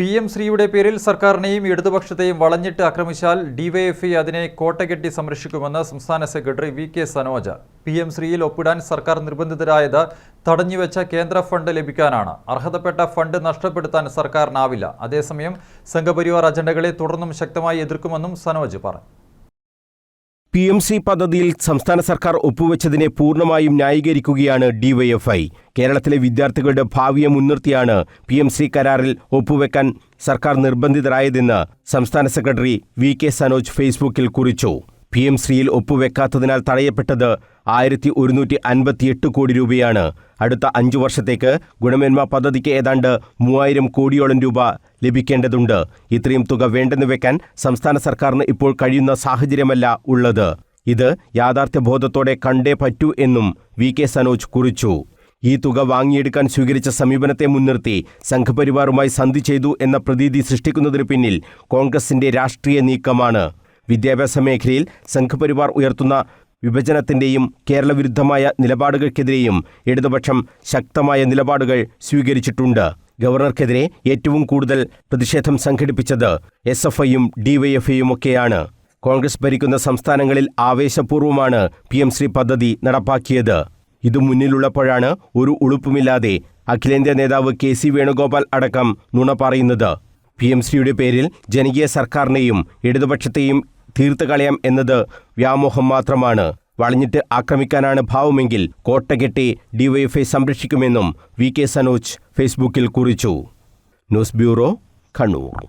P M ശ്രീയുടെ പേരിൽ സർക്കാരിനെയും ഇടതുപക്ഷത്തെയും വളഞ്ഞിട്ട് ആക്രമിച്ചാൽ ഡിവൈഎഫ്ഐ അതിനെ കോട്ടകെട്ടി സംരക്ഷിക്കുമെന്ന് സംസ്ഥാന secretary V K Sanoj. P M ശ്രീയിൽ ഒപ്പിടാൻ സർക്കാർ നിർബന്ധിതരായത് തടഞ്ഞുവെച്ച കേന്ദ്ര ഫണ്ട് ലഭിക്കാനാണ്. അർഹതപ്പെട്ട ഫണ്ട് നഷ്ടപ്പെടുത്താൻ സർക്കാരിനാവില്ല. അതേസമയം സംഘപരിവാർ അജണ്ടകളെ തുടർന്നും ശക്തമായി എതിർക്കുമെന്നും സനോജ് പറഞ്ഞു. പി എം സി പദ്ധതിയിൽ സംസ്ഥാന സർക്കാർ ഒപ്പുവെച്ചതിനെ പൂർണമായും ന്യായീകരിക്കുകയാണ് ഡിവൈഎഫ്ഐ കേരളത്തിലെ വിദ്യാർത്ഥികളുടെ ഭാവിയെ മുൻനിർത്തിയാണ് പി എം സി കരാറിൽ ഒപ്പുവെക്കാൻ സർക്കാർ നിർബന്ധിതരായതെന്ന് സംസ്ഥാന സെക്രട്ടറി വി കെ സനോജ് ഫേസ്ബുക്കിൽ കുറിച്ചു. പി എം ശ്രീയിൽ ഒപ്പുവെക്കാത്തതിനാൽ തടയപ്പെട്ടത് ആയിരത്തി ഒരുന്നൂറ്റി അൻപത്തിയെട്ട് കോടി രൂപയാണ്. അടുത്ത അഞ്ചു വർഷത്തേക്ക് ഗുണമേന്മ പദ്ധതിക്ക് ഏതാണ്ട് മൂവായിരം കോടിയോളം രൂപ ലഭിക്കേണ്ടതുണ്ട്. ഇത്രയും തുക വേണ്ടെന്ന് വെക്കാൻ സംസ്ഥാന സർക്കാരിന് ഇപ്പോൾ കഴിയുന്ന സാഹചര്യമല്ല ഉള്ളത്. ഇത് യാഥാർത്ഥ്യബോധത്തോടെ കണ്ടേ പറ്റൂ എന്നും വി കെ സനോജ് കുറിച്ചു. ഈ തുക വാങ്ങിയെടുക്കാൻ സ്വീകരിച്ച സമീപനത്തെ മുൻനിർത്തി സംഘപരിവാറുമായി സന്ധി ചെയ്തു എന്ന പ്രതീതി സൃഷ്ടിക്കുന്നതിന് പിന്നിൽ കോൺഗ്രസിന്റെ രാഷ്ട്രീയ നീക്കമാണ്. വിദ്യാഭ്യാസ മേഖലയിൽ സംഘപരിവാർ ഉയർത്തുന്ന വിഭജനത്തിന്റെയും കേരള വിരുദ്ധമായ നിലപാടുകൾക്കെതിരെയും ഇടതുപക്ഷം ശക്തമായ നിലപാടുകൾ സ്വീകരിച്ചിട്ടുണ്ട്. ഗവർണർക്കെതിരെ ഏറ്റവും കൂടുതൽ പ്രതിഷേധം സംഘടിപ്പിച്ചത് എസ് എഫ് ഐയും ഡിവൈഎഫ്ഐയും ഒക്കെയാണ് കോൺഗ്രസ് ഭരിക്കുന്ന സംസ്ഥാനങ്ങളിൽ ആവേശപൂർവമാണ് പി എം ശ്രീ പദ്ധതി നടപ്പാക്കിയത്. ഇത് മുന്നിലുള്ളപ്പോഴാണ് ഒരു ഉളുപ്പുമില്ലാതെ അഖിലേന്ത്യാ നേതാവ് കെ സി വേണുഗോപാൽ അടക്കം നുണ പറയുന്നത്. പി എം ശ്രീയുടെ പേരിൽ ജനകീയ സർക്കാരിനെയും ഇടതുപക്ഷത്തെയും തീർത്ത് കളയാം എന്നത് വ്യാമോഹം മാത്രമാണ്. വളഞ്ഞിട്ട് ആക്രമിക്കാനാണ് ഭാവമെങ്കിൽ കോട്ടകെട്ടി ഡിവൈഎഫ്ഐ സംരക്ഷിക്കുമെന്നും വി കെ സനോജ് ഫേസ്ബുക്കിൽ കുറിച്ചു. News bureau Kannur.